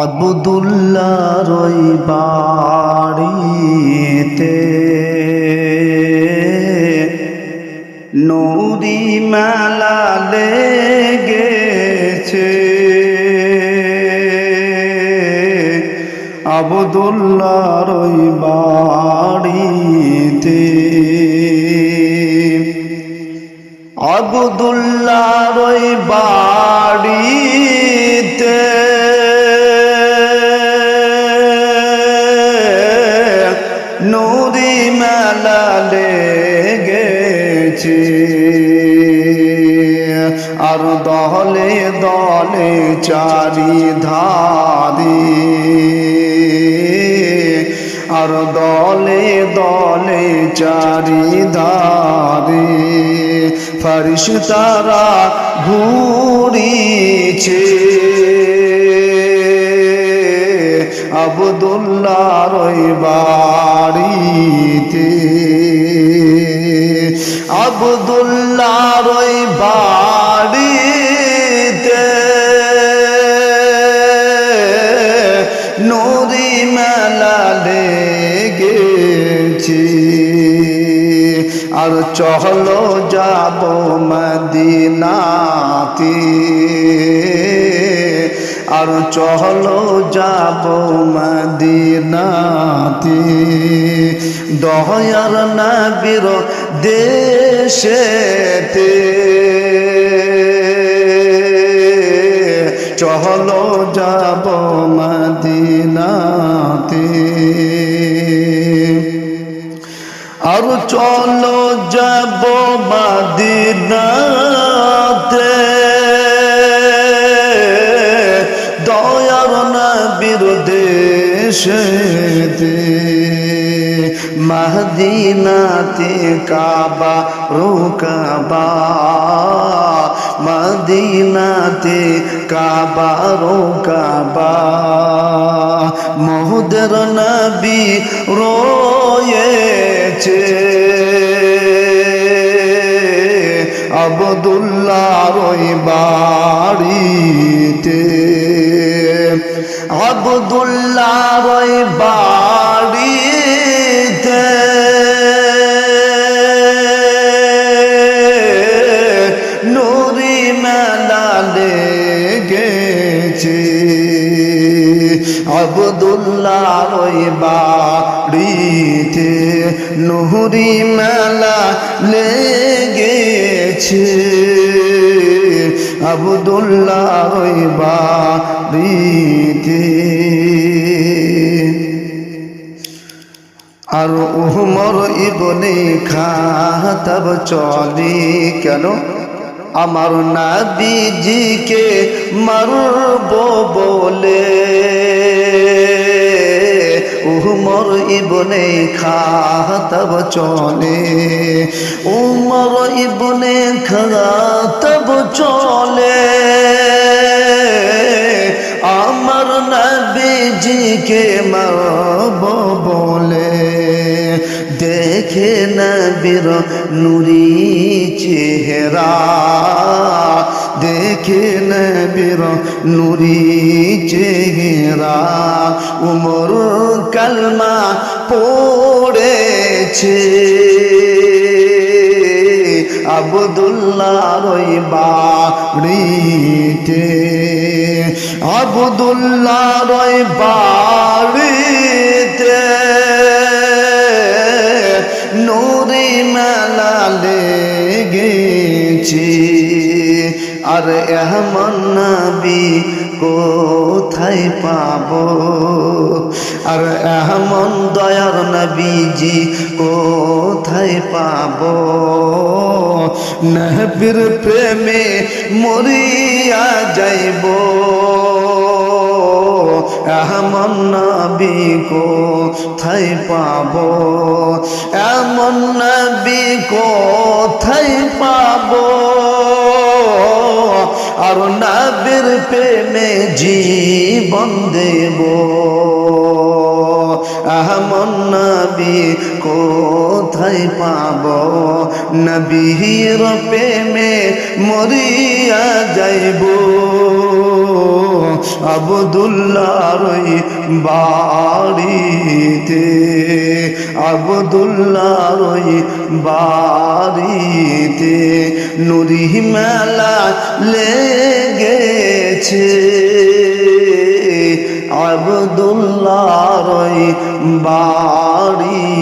আবদুল্লার ওই বাড়িতে নদী মেলা লেগেছে। আবদুল্লার ওই বাড়িতে আবদুল্লার ওই বাড়িতে আর দলে দলে চারি ধারে আর দলে দলে চারি ধারে ফরিস তারা ঘুরিছে আবদুল্লার বাড়িতে। আবদুল্লার ওই আর চহলো যাব মদিনাতে। আর চহলো যাব মদিনাতে। দয়ার নবীর দেশেতে। চহলো যাব মদিনাতে। আর চলো যাব মদিনাতে। দয়ার নবীর দেশেতে মদিনাতে কাবা রোকাবা মদিনাতে কাবা রোকাবা মহুদের নবী রয়েছে। আবদুল্লাহ ওই বাড়িতে। আবদুল্লাহ ওই বাড়িতে। নুরি মেলা আবদুল্লাহ ওই বাড়িতে নুরি মেলা লেগেছে। আবদুল্লাহ ওই বাড়িতে। আর উহমর ইবনে খাতাব চলে কেন? আমার নাবিজিকে মারব বলে। উমর ইবনে খাতাব চলে। উমর ইবনে খাতাব চলে। আমার নবীজিকে মারব বলে। দেখে নবীর নুরি চেহারা। দেখে নবীর নুরি চেহারা। উমর কলমা পড়েছে। আবদুল্লাহ ওই বাড়িতে। আবদুল্লাহ ওই বাড়িতে। আর এমন নবী কোথায় পাব? আর এমন দয়ার নবীজি কোথায় পাব? নবীর প্রেমে মরিয়া যাইব। এমন নবী কোথায় পাব? এমন নবী কোথায় পাব? আর নবীর প্রেমে জীবন দেব। এমন নবী, কোথায় পাব? নবীর প্রেমে মরিয়া যাইব। আবদুল্লার বাড়িতে। আবদুল্লার বাড়িতে নুরি মেলা লেগেছে। আবদুল্লার বাড়িতে